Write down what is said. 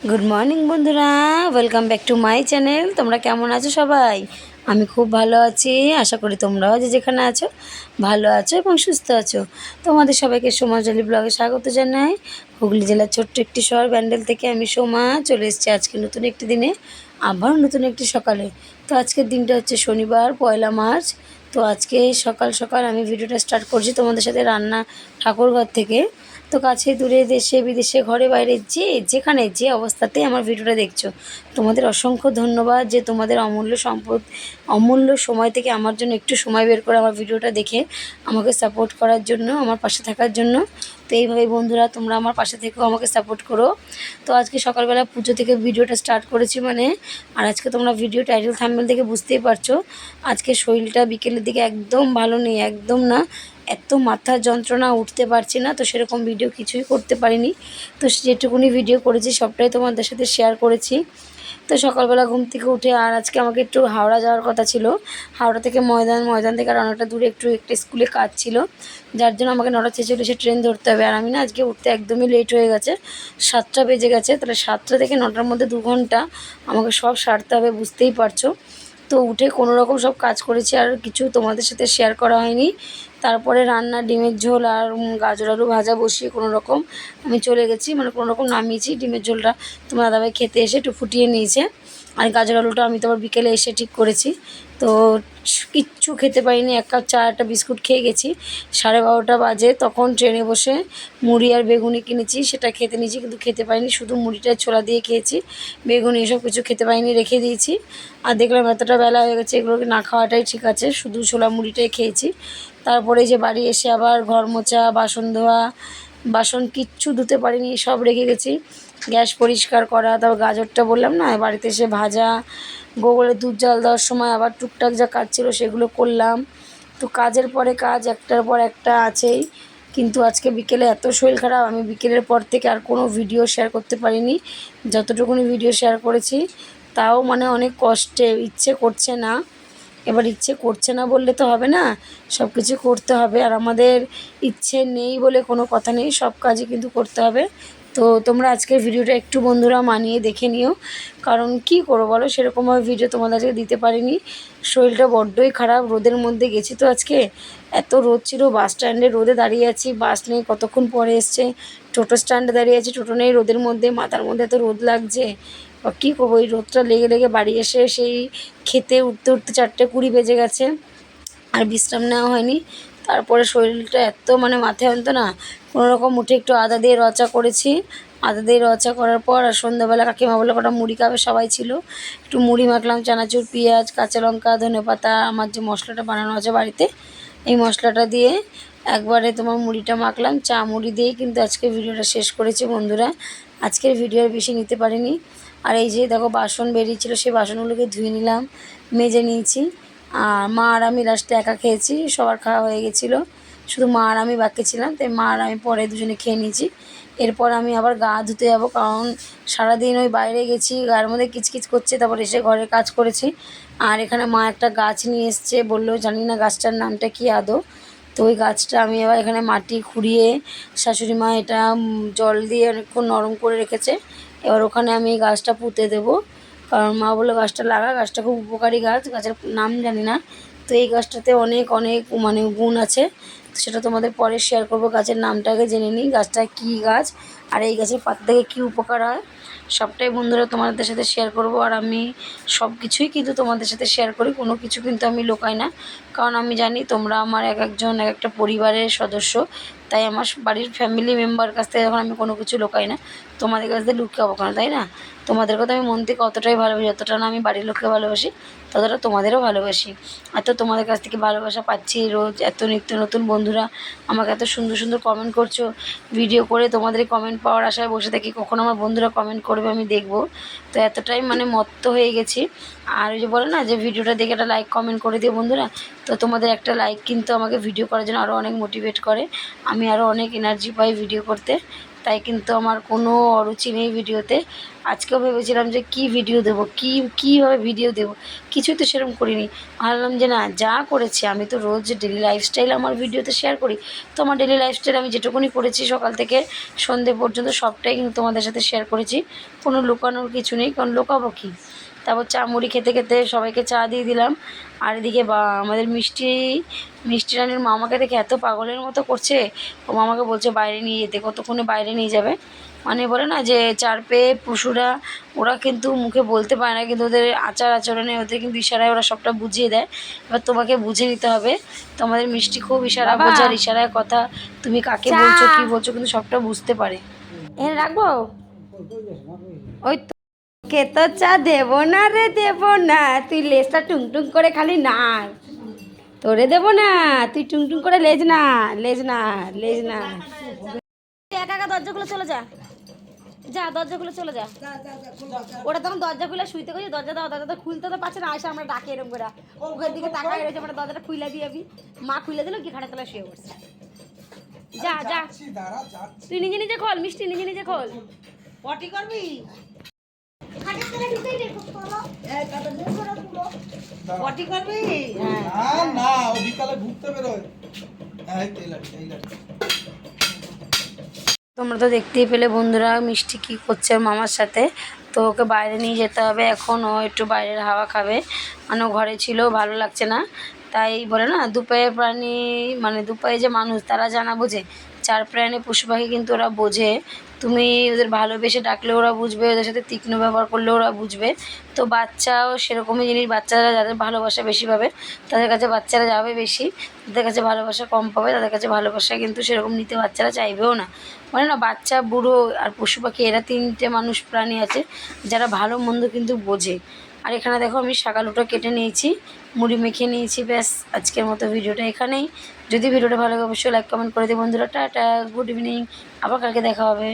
Good morning বন্ধুরা। Welcome back to my channel তোমরা কেমন আছো সবাই? আমি খুব ভালো আছি। আশা করি তোমরাও যে যেখানে আছো, ভালো আছো এবং সুস্থ আছো। তোমাদের সবাইকে সোমাজলি ব্লগে স্বাগত জানাই। হুগলি জেলার ছোট্ট একটি শহর ব্যান্ডেল থেকে আমি সোমা চলে এসেছি আজকে নতুন একটি দিনে, আবার নতুন একটি সকালে। তো আজকের দিনটা হচ্ছে শনিবার, পয়লা মার্চ। তো আজকে সকাল সকাল আমি ভিডিওটা স্টার্ট করছি তোমাদের সাথে রান্না ঠাকুরঘর থেকে। তো কাছে দূরে দেশে, বিদেশে, ঘরে, বাইরে, যে যেখানে যে অবস্থাতে আমার ভিডিওটা দেখছ। তোমাদের অসংখ্য ধন্যবাদ যে তোমাদের অমূল্য সম্পদ, অমূল্য সময় থেকে আমার জন্য একটু সময় বের করে আমার ভিডিওটা দেখে আমাকে সাপোর্ট করার জন্য, আমার পাশে থাকার জন্য। তো এইভাবে বন্ধুরা, তোমরা আমার পাশে থেকেও আমাকে সাপোর্ট করো। তো আজকে সকালবেলা পুজো থেকে ভিডিওটা স্টার্ট করেছি মানে আর আজকে তোমরা ভিডিও টাইটেল থাম্বেল থেকে বুঝতেই পারছ। আজকে শরীরটা বিকেলের দিকে একদম ভালো নেই, একদম না। এত মাথার যন্ত্রণা উঠতে পারছি না, তো সেরকম ভিডিও কিছুই করতে পারিনি। তো যেটুকুনি ভিডিও করেছি, সবটাই তোমাদের সাথে শেয়ার করেছি। তো সকালবেলা ঘুম থেকে উঠে, আর আজকে আমাকে একটু হাওড়া যাওয়ার কথা ছিল। হাওড়া থেকে ময়দান ময়দান থেকে আর অনেকটা দূরে একটু একটা স্কুলে কাজ ছিল। যার জন্য আমাকে নটা ছেচল্লিশে ট্রেন ধরতে হবে। আর আমি না আজকে উঠতে একদমই লেট হয়ে গেছে, সাতটা বেজে গেছে। তাহলে সাতটা থেকে নটার মধ্যে দু ঘণ্টা আমাকে সব সারতে হবে, বুঝতেই পারছ। তো উঠে কোনো রকম সব কাজ করেছি, আর কিছু তোমাদের সাথে শেয়ার করা হয়নি। তারপরে রান্না, ডিমের ঝোল আর গাজর আলু ভাজা বসিয়ে কোনো রকম আমি চলে গেছি। মানে কোনো রকম নামিয়েছি। ডিমের ঝোলটা তোমার দাদাভাই খেতে এসে একটু ফুটিয়ে নিয়েছে। আর গাজর আলুটা আমি তো আবার বিকেলে এসে ঠিক করেছি। তো কিচ্ছু খেতে পারিনি, এক কাপ চা, একটা বিস্কুট খেয়ে গেছি। সাড়ে বারোটা বাজে, তখন ট্রেনে বসে মুড়ি আর বেগুনি কিনেছি, সেটা খেতে নিয়েছি, কিন্তু খেতে পারিনি, শুধু মুড়িটা ছোলা দিয়ে খেয়েছি। বেগুনি এসব কিছু খেতে পারিনি, রেখে দিয়েছি। আর দেখলাম এতটা বেলা হয়ে গেছে, এগুলোকে না খাওয়াটাই ঠিক আছে, শুধু ছোলা মুড়িটাই খেয়েছি। তারপরে যে বাড়ি এসে আবার ঘর মোছা বাসন ধোয়া, বাসন কিচ্ছু ধুতে পারিনি, সব রেখে গেছি। গ্যাস পরিষ্কার করা, তারপর গাজরটা বললাম না বাড়িতে এসে ভাজা গোবরে দুধ জল দেওয়ার সময় আবার টুকটাক যা কাজ ছিল সেগুলো করলাম। তো কাজের পরে কাজ, একটার পর একটা আছেই, কিন্তু আজকে বিকেলে এত শরীর খারাপ, আমি বিকেলের পর থেকে আর কোনো ভিডিও শেয়ার করতে পারিনি। যতটুকুনি ভিডিও শেয়ার করেছি, তাও মানে অনেক কষ্টে, ইচ্ছে করছে না। এবার ইচ্ছে করছে না বললে তো হবে না সব কিছু করতে হবে। আর আমাদের ইচ্ছে নেই বলে কোনো কথা নেই, সব কাজই কিন্তু করতে হবে। তো তোমরা আজকের ভিডিওটা একটু বন্ধুরা মানিয়ে দেখে নিও। কারণ কি করো বলো? সেরকমভাবে ভিডিও তোমাদের আজকে দিতে পারিনি। শরীরটা বড্ডই খারাপ, রোদের মধ্যে গেছি তো আজকে। এত রোদ ছিল, বাস স্ট্যান্ডে রোদে দাঁড়িয়ে আছি। বাস নেই, কতক্ষণ পরে এসছে? টোটো স্ট্যান্ডে দাঁড়িয়ে আছি, টোটো নেই রোদের মধ্যে, মাথার মধ্যে এত রোদ লাগছে। কী করব? এই রোদটা লেগে লেগে বাড়ি এসে সেই খেতে উঠতে উঠতে চারটে কুড়ি বেজে গেছে। আর বিশ্রাম নেওয়া হয়নি। তারপরে শরীরটা এত মানে মাথায় আনতো না রকম উঠে একটু আদা দিয়ে রচা করেছি। আদা দিয়ে রচা করার পর আর সন্ধ্যাবেলা কাকিমা বলে কটা মুড়ি খাবে, সবাই ছিল। একটু মুড়ি মাখলাম, চানাচুর, পেঁয়াজ, কাঁচা লঙ্কা, ধনে পাতা, আমার যে মশলাটা বানানো আছে বাড়িতে, এই মশলাটা দিয়ে একবারে তোমার মুড়িটা মাখলাম। চা মুড়ি দিয়েই কিন্তু আজকে ভিডিওটা শেষ করেছি বন্ধুরা। আজকের ভিডিও আর বেশি নিতে পারিনি। আর এই যে দেখো বাসন বেরিয়েছিলো, সেই বাসনগুলোকে ধুয়ে নিলাম, মেজে নিয়েছি। আর মা আর আমি লাস্টে একা খেয়েছি, সবার খাওয়া হয়ে গেছিল। শুধু মা আর আমি বাকি ছিলাম, তাই মা আর আমি পরে দুজনে খেয়ে নিয়েছি। এরপর আমি আবার গা ধুতে যাব, কারণ সারাদিন ওই বাইরে গেছি, গায়ের মধ্যে কিচকিচ করছে, তারপর এসে ঘরে কাজ করেছি। আর এখানে মা একটা গাছ নিয়ে এসছে, বলল জানি না গাছটার নামটা কি আদৌ। তো ওই গাছটা আমি এবার এখানে মাটি খুঁড়িয়ে, শাশুড়ি মা এটা জল দিয়ে অনেকক্ষণ নরম করে রেখেছে। এবার ওখানে আমি গাছটা পুঁতে দেবো। কারণ মা বলল গাছটা লাগা, গাছটা খুব উপকারী গাছ, গাছের নাম জানি না। তো এই গাছটাতে অনেক অনেক মানে গুণ আছে। সেটা তোমাদের পরে শেয়ার করব। গাছের নামটা আগে জেনে নিই, গাছটা কী গাছ, আর এই গাছের পাতা থেকে কী উপকার হয়, সবটাই বন্ধুরা তোমাদের সাথে শেয়ার করব। আর আমি সব কিছুই কিন্তু তোমাদের সাথে শেয়ার করি, কোনো কিছু কিন্তু আমি লোকাই না। কারণ আমি জানি তোমরা আমার এক একজন, এক একটা পরিবারের সদস্য। তাই আমার বাড়ির ফ্যামিলি মেম্বার কাছ থেকে যখন আমি কোনো কিছু লোকাই না, তোমাদের কাছ থেকে লুকাবো কেন, তাই না? তোমাদের কথা আমি মন থেকে অতটাই ভালোবাসি, যতটা না আমি বাড়ির লোককে ভালোবাসি, ততটা তোমাদেরও ভালোবাসি। এত তোমাদের কাছ থেকে ভালোবাসা পাচ্ছি রোজ, এত নিত্য নতুন বন্ধুরা আমাকে এত সুন্দর সুন্দর কমেন্ট করছ। ভিডিও করে তোমাদের কমেন্ট পাওয়ার আশায় বসে থাকি, কখন আমার বন্ধুরা কমেন্ট করবে, আমি দেখব। তো এতটাই মানে মত্ত হয়ে গেছি। আর ওই যে বলে না যে ভিডিওটা দেখে একটা লাইক কমেন্ট করে দিও বন্ধুরা। তো তোমাদের একটা লাইক কিন্তু আমাকে ভিডিও করার জন্য আরও অনেক মোটিভেট করে। আমি আরও অনেক এনার্জি পাই ভিডিও করতে। তাই কিন্তু আমার কোনো অরুচি নেই ভিডিওতে আজকেও ভেবেছিলাম যে কি ভিডিও দেবো, কী, কীভাবে ভিডিও দেবো? কিছুই তো সেরকম করিনি। ভাবলাম যে না, যা করেছি, আমি তো রোজ ডেলি লাইফস্টাইল আমার ভিডিওতে শেয়ার করি। তো আমার ডেলি লাইফস্টাইল আমি যেটুকুনি করেছি সকাল থেকে সন্ধে পর্যন্ত সবটাই কিন্তু তোমাদের সাথে শেয়ার করেছি। কোনো লুকানোর কিছু নেই, কারণ লুকাবো কী? তারপর চা মুড়ি খেতে খেতে সবাইকে চা দিয়ে দিলাম। আর এদিকে বা আমাদের মিষ্টি মিষ্টি রানীর মামাকে দেখে এত পাগলের মতো করছে। ও মামাকে বলছে বাইরে নিয়ে যেতে। কতক্ষণে বাইরে নিয়ে যাবে? মানে বলে না যে চার পেয়ে পশুরা ওরা কিন্তু মুখে বলতে পারে না। কিন্তু ওদের আচার আচরণে ওদের কিন্তু ইশারায় ওরা সবটা বুঝিয়ে দেয়। এবার তোমাকে বুঝে নিতে হবে তোমাদের মিষ্টি খুব ইশারা। বোঝার ইশারায় কথা। তুমি কাকে বলছো কি বলছো কিন্তু সবটা বুঝতে পারে। এনে রাখব? ওই কে তো চা দেবো না রে দেবো না। তুই লেজটা টুং টুং করে খালি নাড় তোরে দেবো না। তুই টুং টুং করে লেজ না লেজ না লেজ না। একা একা দরজাগুলো চলে যা। যা দরজাগুলো চলে যা। ওটা তখন দরজা খুলে শুইতে গেছে দরজা দাও দরজা খুলতে তো পারছে না। আসে আমরা ডাকে এরকম করে। ওখান দিকে তাকাই রয়েছে মানে দরজাটা খুলে দিয়ে যাবি মা খুলে দিল কি খাটে তলা শুয়ে পড়ছে। যা যা। তুই নিজে নিজে খোল মিষ্টি নিজে নিজে খোল। পটি করবি? পটি করবি? না না ও বিকালে ঘুরতে বেরোয়। এই তো এই লাঠি, এই লাঠি। তোমরা তো দেখতেই পেলে বন্ধুরা মিষ্টি কী করছে মামার সাথে। তো ওকে বাইরে নিয়ে যেতে হবে এখন ও একটু বাইরের হাওয়া খাবে। মানে ও ঘরে ছিল ভালো লাগছে না। তাই বলে না দুপায়ে প্রাণী মানে দুপায়ে যে মানুষ তারা জানা বোঝে। চার প্রাণী পশু পাখি কিন্তু ওরা বোঝে। তুমি ওদের ভালোবেসে ডাকলে ওরা বুঝবে, ওদের সাথে তীক্ষ্ণ ব্যবহার করলে ওরা বুঝবে। তো বাচ্চাও সেরকমই জিনিস, বাচ্চারা যাদের ভালোবাসা বেশি পাবে, তাদের কাছে বাচ্চারা যাবে বেশি। তাদের কাছে ভালোবাসা কম পাবে, তাদের কাছে ভালোবাসা কিন্তু সেরকম নিতে বাচ্চারা চাইবেও না। মানে না, বাচ্চা, বুড়ো আর পশু পাখি, এরা তিনটে মানুষ প্রাণী আছে, যারা ভালো মন্দ কিন্তু বোঝে। আর এখানে দেখো আমি শাকালুটো কেটে নিয়েছি, মুড়ি মেখে নিয়েছি, ব্যাস, আজকের মতো ভিডিওটা এখানেই। যদি ভিডিওটা ভালো লাগে, অবশ্যই লাইক কমেন্ট করে দিই বন্ধুরা। টাটা গুড ইভিনিং আবার কালকে দেখা হবে।